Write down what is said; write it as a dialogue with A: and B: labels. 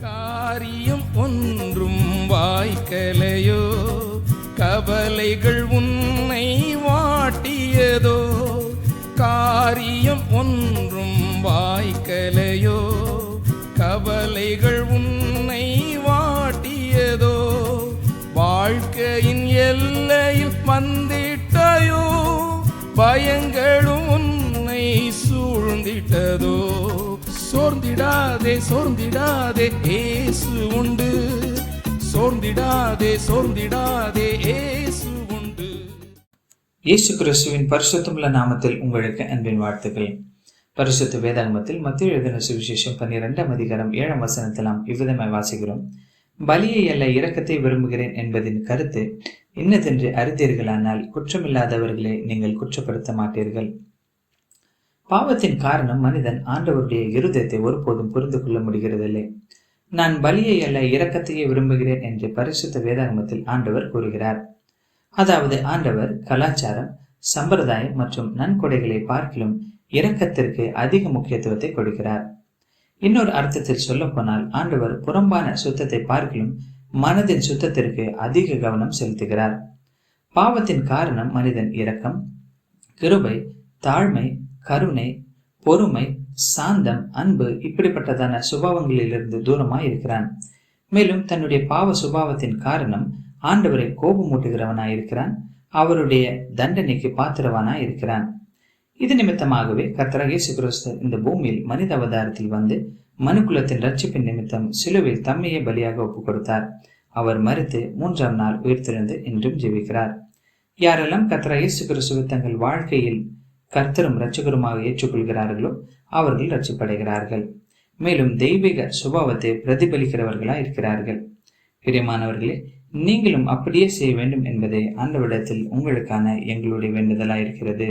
A: காரியம் ஒன்றும் வாய்க்கலையோ. கவலைகள் உன்னை வாட்டியதோ. காரியம் ஒன்றும் வாய்க்கலையோ. கவலைகள் உன்னை வாட்டியதோ. வாழ்க்கையின் எல்லையில் வந்திட்டாயோ. பயங்களும் உன்னை சூழ்ந்திட்டதோ. சோர்ந்திடாதே சோர்ந்திடாதே ஏசு உண்டு. சோர்ந்திடாதே சோர்ந்திடாதே ஏசு உண்டு.
B: இயேசு கிறிஸ்துவின் பரிசுத்தமுள்ள நாமத்தில் உங்களுக்கு அன்பின் வாழ்த்துக்கள். பரிசுத்த வேதாகமத்தில் மத்திய எழுதின சுவிசேஷம் பன்னிரெண்டாம் அதிகாரம் ஏழாம் வசனத்தில் நாம் இவ்விதமாய் வாசிக்கிறோம். பலியை அல்ல இரக்கத்தை விரும்புகிறேன் என்பதின் கருத்து இன்னதென்று அறிந்தீர்களானால் குற்றமில்லாதவர்களை நீங்கள் குற்றப்படுத்த மாட்டீர்கள். பாவத்தின் காரணம் மனிதன் ஆண்டவருடைய இருதயத்தை ஒருபோதும் புரிந்து கொள்ள முடிகிறதில்லை. நான் பலியை அல்ல இரக்கத்தையே விரும்புகிறேன் என்று பரிசுத்த வேதாகமத்தில் ஆண்டவர் கூறுகிறார். அதாவது ஆண்டவர் கலாச்சாரம் சம்பிரதாயம் மற்றும் நன்கொடைகளை பார்க்கிலும் இரக்கத்திற்கு அதிக முக்கியத்துவத்தை கொடுக்கிறார். இன்னொரு அர்த்தத்தில் சொல்லப்போனால் ஆண்டவர் புறம்பான சுத்தத்தை பார்க்கிலும் மனதின் சுத்தத்திற்கு அதிக கவனம் செலுத்துகிறார். பாவத்தின் காரணம் மனிதன் இரக்கம் கிருபை தாழ்மை கருணை பொறுமை சாந்தம் அன்பு இப்படிப்பட்டதான சுபாவங்களிலிருந்து தூரமாய் இருக்கிறான். மேலும் தன்னுடைய பாவ சுபாவத்தின் காரணம் ஆண்டவரை கோபமூட்டுகிறவனாய் இருக்கிறான். அவருடைய தண்டனைக்கு பாத்திரவானாய் இருக்கிறான். இது நிமித்தமாகவே கர்த்தராக இயேசு கிறிஸ்து இந்த பூமியில் மனித அவதாரத்தில் வந்து மனுக்குலத்தின் ரட்சிப்பின் நிமித்தம் சிலுவில் தம்மையே பலியாக ஒப்புக் கொடுத்தார் அவர் மறுத்து மூன்றாம் நாள் உயிர்த்திருந்து என்றும் ஜெபிக்கிறார் யாரெல்லாம் கத்ரா இயேசு கிறிஸ்துவை தங்கள் வாழ்க்கையில் கர்த்தரும் இரட்சகருமாக ஏற்றுக்கொள்கிறார்களோ அவர்கள் ரட்சிப்படைகிறார்கள் மேலும் தெய்வீக சுபாவத்தை பிரதிபலிக்கிறவர்களாக இருக்கிறார்கள். பிரியமானவர்களே நீங்களும் அப்படியே செய்ய வேண்டும் என்பதே ஆண்டவிடத்தில் உங்களுக்கான எங்களுடைய வேண்டுதலாக இருக்கிறது